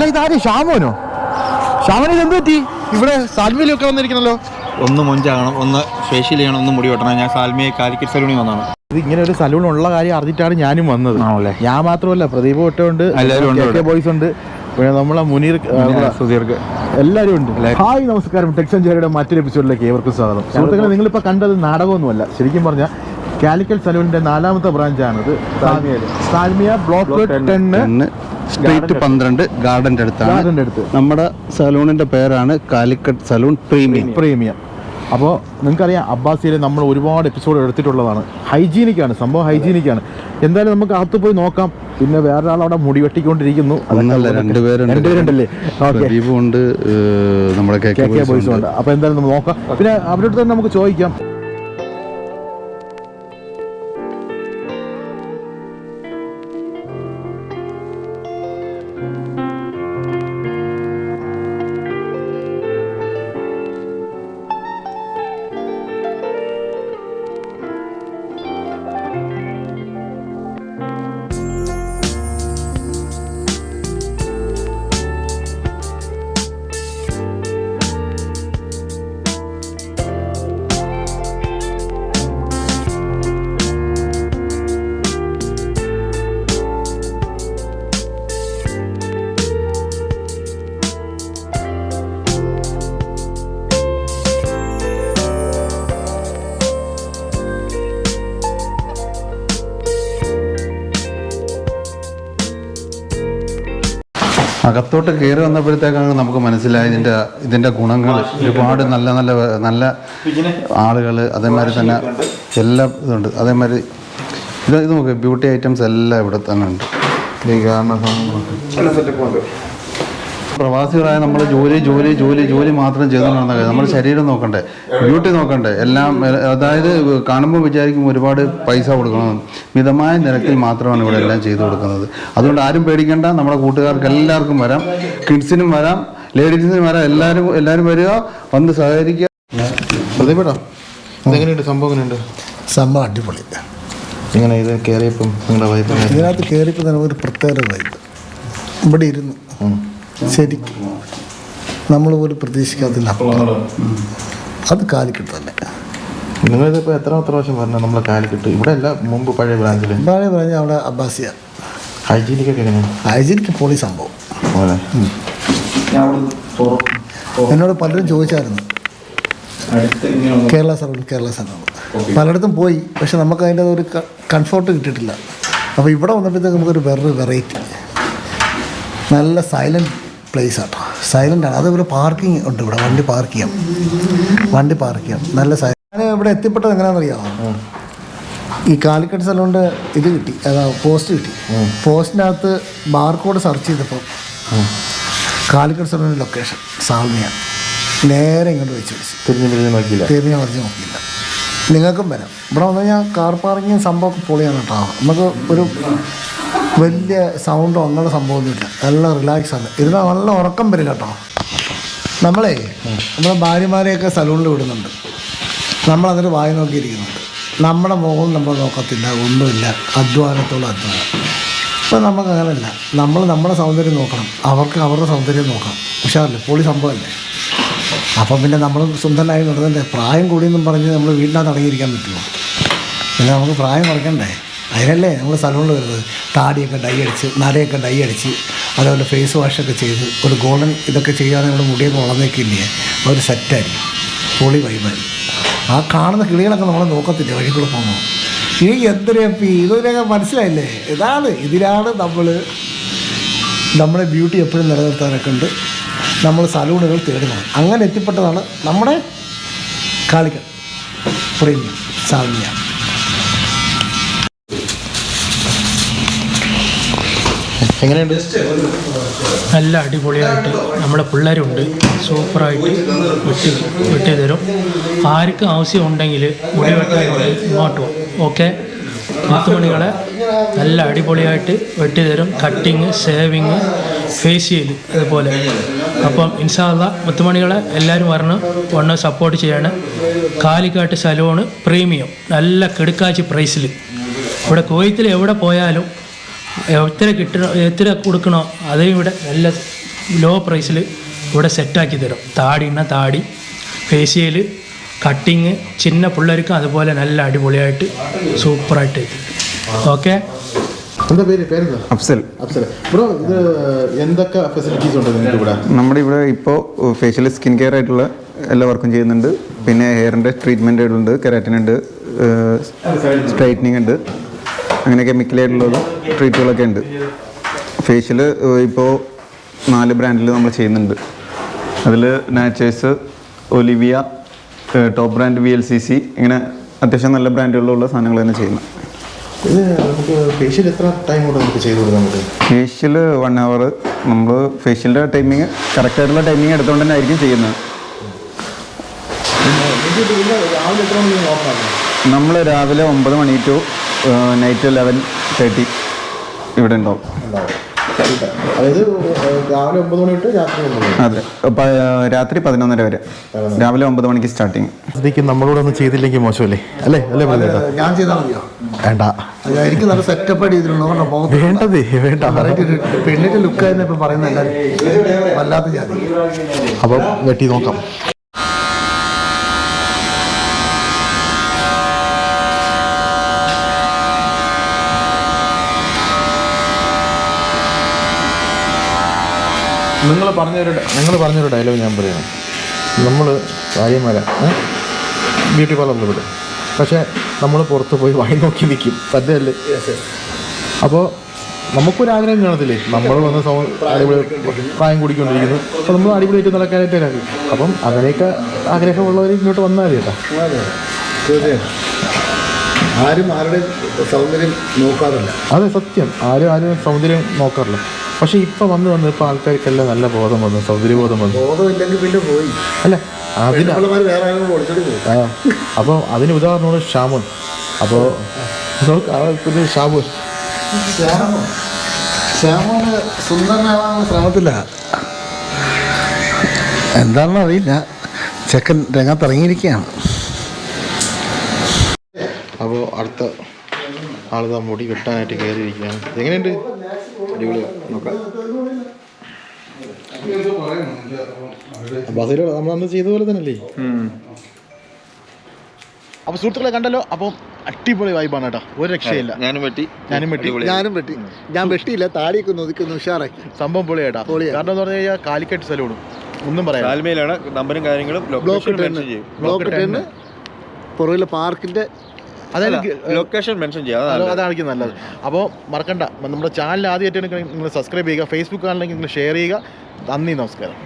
അല്ല ഇതാര് ഷാമോനോ? ഷാമോന് ഇത് എന്ത് പറ്റി? ഇവിടെ സാൽമിയിലൊക്കെ വന്നിരിക്കണല്ലോ. ഒന്ന് മൊഞ്ചാകണം ഒന്ന് ഫേഷ്യൽ ചെയ്യണം ഒന്ന് മുടി വെട്ടണം. ഞാൻ സാൽമിയെ കാലിക്കറ്റ് സലൂണിൽ വന്നാണ് ഇത് ഇങ്ങനെ ഒരു സലൂൺ ഉള്ള കാര്യം അറിഞ്ഞിട്ടാണ് ഞാനും വന്നത്. ആണല്ലേ? ഞാൻ മാത്രമല്ല പ്രദീപ് ഒട്ടുണ്ട് ബോയ്സ് ഉണ്ട്. പിന്നെ നമ്മളെ മുനീർ സുധീർക്ക്. എല്ലാവരും ഉണ്ട്. ഹായ് നമസ്കാരം. ടെക്സൻ ചേരിയുടെ മറ്റൊരു എപ്പിസോഡിലേക്ക് ഏവർക്കും സ്വാഗതം. സുഹൃത്തുക്കളെ നിങ്ങളിപ്പോൾ കണ്ടത് നാടകമൊന്നുമല്ല. ശരിക്കും പറഞ്ഞാൽ കാലിക്കൽ സലൂണിന്റെ നാലാമത്തെ ബ്രാഞ്ചാണിത്. സാൽമിയ ബ്ലോക്ക് ടെന്ന്. സ്ട്രീറ്റ് പന്ത്രണ്ട് ഗാർഡന്റെ അടുത്താണ്. ഗാർഡന്റെ അടുത്ത്. നമ്മുടെ സലൂണിന്റെ പേരാണ് കാലിക്കറ്റ് സലൂൺ പ്രീമിയം. പ്രീമിയം അപ്പോൾ നിങ്ങൾക്കറിയാം അബ്ബാസിയിൽ നമ്മൾ ഒരുപാട് എപ്പിസോഡ് എടുത്തിട്ടുള്ളതാണ്. ഹൈജീനിക്കാണ് സംഭവം ഹൈജീനിക്കാണ്. എന്തായാലും നമുക്ക് അകത്ത് പോയി നോക്കാം. പിന്നെ വേറൊരാൾ അവിടെ മുടി വെട്ടിക്കൊണ്ടിരിക്കുന്നു. രണ്ടുപേരുണ്ടല്ലേ? ഉണ്ട് നമ്മുടെ അപ്പോൾ എന്തായാലും നമുക്ക് നോക്കാം. പിന്നെ അവരുടെ തന്നെ നമുക്ക് ചോദിക്കാം. അകത്തോട്ട് കയറി വന്നപ്പോഴത്തേക്കാണ് നമുക്ക് മനസ്സിലായി ഇതിന്റെ ഇതിന്റെ ഗുണങ്ങൾ ഒരുപാട് നല്ല നല്ല നല്ല ആളുകൾ അതേമാതിരി തന്നെ എല്ലാം ഇതുണ്ട്. അതേമാതിരി ഇത് ഇത് നോക്ക് ബ്യൂട്ടി ഐറ്റംസ് എല്ലാം ഇവിടെ തന്നെ ഉണ്ട്. പ്രവാസികളായ നമ്മൾ ജോലി ജോലി ജോലി ജോലി മാത്രം ചെയ്തു നടന്ന കാര്യം. നമ്മുടെ ശരീരം നോക്കണ്ടേ ബ്യൂട്ടി നോക്കണ്ടേ എല്ലാം അതായത് കാണുമ്പോൾ വിചാരിക്കും ഒരുപാട് പൈസ കൊടുക്കണം. മിതമായ നിരക്കിൽ മാത്രമാണ് ഇവിടെ എല്ലാം ചെയ്തു കൊടുക്കുന്നത്. അതുകൊണ്ട് ആരും പേടിക്കേണ്ട നമ്മുടെ കൂട്ടുകാർക്ക് എല്ലാവർക്കും വരാം. കിഡ്സിനും വരാം ലേഡീസിനും വരാം എല്ലാവരും എല്ലാവരും വരിക വന്ന് സഹകരിക്കുക. പ്രതിപേടാ ഇതെങ്ങനെയുണ്ട് സംഭവം എങ്ങനെയുണ്ട്? സംഭവം അടിപൊളി. ഇങ്ങനെ ഇത് കയറിയപ്പം നിങ്ങളുടെ വൈപ്പ് ഇതിനകത്ത് കയറിയപ്പോൾ തന്നെ ഒരു പ്രത്യേക വൈബ് ഇവിടെ ഇരുന്നു. ശരിക്കും നമ്മൾ പോലും പ്രതീക്ഷിക്കാത്തില്ല. അത് കാലിക്കട്ട് തന്നെ നിങ്ങളിതിപ്പോൾ എത്ര എത്ര വർഷം പറഞ്ഞാൽ നമ്മളെ കാലിക്കട്ട് ഇവിടെ അല്ല മുമ്പ് പഴയ ബ്രാഞ്ചിൽ പഴയ ബ്രാഞ്ച് അവിടെ അബ്ബാസിയ. ഹൈജീനിക്കൊക്കെ എങ്ങനെയാണ് ഹൈജീനിക്ക് പൊളി സംഭവം. എന്നോട് പലരും ചോദിച്ചായിരുന്നു. കേരള സർവീസ് കേരള സർവീസ് പലയിടത്തും പോയി പക്ഷെ നമുക്ക് അതിന്റെ ഒരു കംഫോർട്ട് കിട്ടിയിട്ടില്ല. അപ്പോൾ ഇവിടെ വന്നപ്പോഴത്തേക്ക് നമുക്കൊരു വേറൊരു വെറൈറ്റി നല്ല സൈലന്റ് പ്ലേസ് ആട്ടോ സൈലന്റ് ആണ്. അതേപോലെ പാർക്കിംഗ് ഉണ്ട് ഇവിടെ. വണ്ടി പാർക്ക് ചെയ്യാം. വണ്ടി പാർക്ക് ചെയ്യാം. നല്ല ഞാൻ ഇവിടെ എത്തിപ്പെട്ടത് എങ്ങനെയാണെന്നറിയാമോ ഈ കാലിക്കറ്റ് സ്ഥലമുണ്ട് ഇത് കിട്ടി. അതാ പോസ്റ്റ് കിട്ടി. പോസ്റ്റിനകത്ത് ബാർകോഡ് സെർച്ച് ചെയ്തപ്പോൾ കാലിക്കറ്റ് സ്ഥലം ലൊക്കേഷൻ സാൽമിയ നേരെ ഇങ്ങോട്ട് വെച്ച് വിളിച്ചു തിരിഞ്ഞു പിരിഞ്ഞ് നോക്കിയില്ല. തിരിഞ്ഞ് മറിച്ച് നോക്കിയില്ല. നിങ്ങൾക്കും വരാം. ഇവിടെ വന്നു കഴിഞ്ഞാൽ കാർ പാർക്കിങ് സംഭവം പൊളിയാണ് കേട്ടോ നമുക്ക് ഒരു വലിയ സൗണ്ടോ അങ്ങനെ സംഭവമൊന്നുമില്ല. നല്ല റിലാക്സ് ആണ്. ഇരുന്നാൽ നല്ല ഉറക്കം വരും കേട്ടോ. നമ്മളെ നമ്മുടെ ഭാര്യമാരെയൊക്കെ സലൂണിൽ വിടുന്നുണ്ട്. നമ്മൾ അതിന് വായി നോക്കിയിരിക്കുന്നുണ്ട്. നമ്മുടെ മുഖം നമ്മൾ നോക്കത്തില്ല ഒന്നുമില്ല. അധ്വാനത്തോളം അധ്വാനം. ഇപ്പം നമുക്ക് അങ്ങനല്ല. നമ്മൾ നമ്മുടെ സൗന്ദര്യം നോക്കണം. അവർക്ക് അവരുടെ സൗന്ദര്യം നോക്കണം ഉഷാറില്ലേ? പൊളി സംഭവമല്ലേ? അപ്പം പിന്നെ നമ്മൾ സുന്ദരനായി നടന്നല്ലേ പ്രായം കൂടിയെന്നും പറഞ്ഞ് നമ്മൾ വീട്ടിനകത്ത് അടങ്ങിയിരിക്കാൻ പറ്റുമോ? പിന്നെ നമുക്ക് പ്രായം കുറയ്ക്കണ്ടേ? അതിനല്ലേ നമ്മൾ സലൂണിൽ വരുന്നത് താടിയൊക്കെ ഡൈ അടിച്ച് നടയൊക്കെ ഡൈ അടിച്ച് അതുപോലെ ഫേസ് വാഷൊക്കെ ചെയ്ത് ഒരു ഗോൾഡൻ ഇതൊക്കെ ചെയ്യാതെ നമ്മുടെ മുടിയൊക്കെ വളർന്നേക്കില്ലേ? ഒരു സെറ്റായി. പൊളി വൈബായി. ആ കാണുന്ന കിളികളൊക്കെ നമ്മൾ നോക്കത്തില്ല? വഴിക്കുള്ള പോകുമ്പോൾ ഈ എന്തിനപ്പി ഇതൊക്കെ മനസ്സിലായില്ലേ? ഇതാണ് ഇതിലാണ് നമ്മൾ നമ്മുടെ ബ്യൂട്ടി എപ്പോഴും നിലനിർത്താനൊക്കെ ഉണ്ട് നമ്മൾ സലൂണുകൾ തേടുന്നത്. അങ്ങനെ എത്തിപ്പെട്ടതാണ് നമ്മുടെ കാളികൾ പ്രീമിയം. സാൽമിയ എങ്ങനെയുണ്ട്? നല്ല അടിപൊളിയായിട്ട് നമ്മുടെ പിള്ളേരുണ്ട്. സൂപ്പറായിട്ട് വെട്ടി വെട്ടി തരും ആർക്കും ആവശ്യം ഉണ്ടെങ്കിൽ മുടി വെട്ടാനുണ്ട് ഇങ്ങോട്ട് ഓക്കെ? പത്ത് മണികളെ നല്ല അടിപൊളിയായിട്ട് വെട്ടി തരും കട്ടിങ് സേവിങ് ഫേഷ്യൽ അതുപോലെ അപ്പം ഇൻഷാല്ല മുത്തുമണികളെ എല്ലാവരും വരണം. വണ്ണം സപ്പോർട്ട് ചെയ്യണം. കാലിക്കാട്ട് സലൂണ് പ്രീമിയം നല്ല കെടുക്കാച്ചി പ്രൈസിൽ ഇവിടെ കോയത്തിൽ എവിടെ പോയാലും എത്ര കിട്ടണോ എത്ര കൊടുക്കണോ അതേ ഇവിടെ നല്ല ലോ പ്രൈസിൽ ഇവിടെ സെറ്റാക്കി തരും. താടി ഇണ താടി ഫേഷ്യൽ കട്ടിങ് ചിന്ന പിള്ളേർക്കും അതുപോലെ നല്ല അടിപൊളിയായിട്ട് സൂപ്പറായിട്ട് ഓക്കെ എന്താ പേര് പേരെന്താ? അഫ്സൽ. അഫ്സൽ. ബ്രോ ഇത് എന്തൊക്കെ ഫെസിലിറ്റീസ് ഉണ്ട് നിങ്ങൾക്ക് ഇവിടെ? നമ്മുടെ ഇവിടെ ഇപ്പോൾ ഫേഷ്യൽ സ്കിൻ കെയർ ആയിട്ടുള്ള എല്ലാ വർക്കും ചെയ്യുന്നുണ്ട്. പിന്നെ ഹെയറിന്റെ ട്രീറ്റ്മെന്റുകളുണ്ട് ഉണ്ട് കെരാറ്റിൻ ഉണ്ട് സ്ട്രൈറ്റനിങ് ഉണ്ട്. അങ്ങനെ കെമിക്കലായിട്ടുള്ള ട്രീറ്റുകളൊക്കെ ഉണ്ട്. ഫേഷ്യൽ ഇപ്പോൾ നാല് ബ്രാൻഡിൽ നമ്മൾ ചെയ്യുന്നുണ്ട്. അതിൽ Nature's Olivia top brand V L C C ഇങ്ങനെ അത്യാവശ്യം നല്ല ബ്രാൻഡുകളുള്ള സാധനങ്ങൾ തന്നെ ചെയ്യുന്നത് ഇത് നമുക്ക് ഫേഷ്യൽ എത്ര ടൈം നമുക്ക് ചെയ്ത് കൊടുക്കാൻ പറ്റും ഫേഷ്യൽ വൺ അവർ നമ്മൾ ഫേഷ്യലിന്റെ ടൈമിങ് കറക്റ്റായിട്ടുള്ള ടൈമിങ് എടുത്തുകൊണ്ട് തന്നെ ആയിരിക്കും ചെയ്യുന്നത്. നമ്മൾ രാവിലെ ഒമ്പത് മണി ടു നൈറ്റ് ലെവൻ തേർട്ടി ഇവിടെ ഉണ്ടാവും. അതെ. രാത്രി പതിനൊന്നര വരെ. രാവിലെ ഒമ്പത് മണിക്ക് സ്റ്റാർട്ടിങ് ശ്രദ്ധിക്കും നമ്മളോട് ഒന്നും ചെയ്തില്ലെങ്കിൽ മോശമല്ലേ? അല്ലേ? അല്ലേ ഞാൻ ചെയ്താൽ മതിയോ? വേണ്ട. എനിക്ക് നല്ല സെറ്റപ്പ് ചെയ്തിട്ടുണ്ടോ? വേണ്ടതേ വേണ്ട. വെറൈറ്റി ലുക്ക് പെണ്ണിന്റെ ലുക്കായിരുന്നു ഇപ്പൊ പറയുന്നത് വല്ലാത്ത ജാതി അപ്പം വെട്ടി നോക്കാം. നിങ്ങൾ പറഞ്ഞൊരു നിങ്ങൾ പറഞ്ഞൊരു ഡയലോഗ് ഞാൻ പറയണം നമ്മൾ ഭാര്യമാരെ ബ്യൂട്ടി പാർലറിൽ വിടും. പക്ഷേ നമ്മൾ പുറത്ത് പോയി വായി നോക്കി നിൽക്കും സദ്യയല്ലേ? അപ്പോൾ നമുക്കൊരാഗ്രഹം കാണത്തില്ലേ നമ്മൾ വന്ന് അടിപൊളി പ്രായം കൂടിക്കൊണ്ടിരിക്കുന്നു. അപ്പോൾ നമ്മൾ അടിപൊളിയായിട്ട് നടക്കാനായിട്ട് വരാം അപ്പം അങ്ങനെയൊക്കെ ആഗ്രഹമുള്ളവർ ഇങ്ങോട്ട് വന്നാൽ മതി കേട്ടോ. ആരും ആരുടെ സൗന്ദര്യം നോക്കാറില്ല. അതെ സത്യം. ആരും ആരും സൗന്ദര്യം നോക്കാറില്ല. പക്ഷേ ഇപ്പൊ വന്ന് വന്ന് ഇപ്പൊ ആൾക്കാർക്കെല്ലാം നല്ല ബോധം വന്നു സൗന്ദര്യബോധം വന്നു. ബോധമില്ലെങ്കിൽ പിന്നെ പോയി. അല്ല? അതിന് ആ അപ്പോൾ അതിന് ഉദാഹരണമാണ് ഷാമുൻ അപ്പോൾ നോക്ക് ഷാമുൻ ശ്യാമോന് ശ്രമത്തില്ല എന്താണെന്ന് അറിയില്ല. ചെക്കൻ രംഗത്ത് ഇറങ്ങിയിരിക്കുകയാണ്. അപ്പോൾ അടുത്ത ആൾ മുടി വെട്ടാനായിട്ട് കയറിയിരിക്കുകയാണ്. എങ്ങനെയുണ്ട്? അപ്പോൾ അതിൽ നമ്മൾ അന്ന് ചെയ്ത പോലെ തന്നെയല്ലേ? അപ്പൊ സുഹൃത്തുക്കളെ കണ്ടല്ലോ? അപ്പം അടിപൊളി വൈബാണ് കേട്ടോ. ഒരു രക്ഷയില്ല. ഞാനും വെട്ടി. ഞാനും വെട്ടി. ഞാനും വെട്ടി. ഞാൻ വെട്ടിയില്ല താടിയൊക്കെ ഒന്ന് ഉഷാറാക്കി. സംഭവം പൊളി കേട്ടോ കാരണം എന്ന് പറഞ്ഞു കഴിഞ്ഞാൽ കാലിക്കറ്റ് സലൂണും ഒന്നും പറയാം താൽമയിലാണ് നമ്പറും കാര്യങ്ങളും ബ്ലോക്ക് ബ്ലോക്ക് ടെന്ന് പുറകിലെ പാർക്കിന്റെ അതായത് ലൊക്കേഷൻ മെൻഷൻ ചെയ്യാം അതായിരിക്കും നല്ലത്. അപ്പോൾ മറക്കണ്ട നമ്മുടെ ചാനൽ ആദ്യമായിട്ട് നിങ്ങൾ സബ്സ്ക്രൈബ് ചെയ്യുക ഫേസ്ബുക്ക് ആണെങ്കിൽ നിങ്ങൾ ഷെയർ ചെയ്യുക. നന്ദി നമസ്കാരം.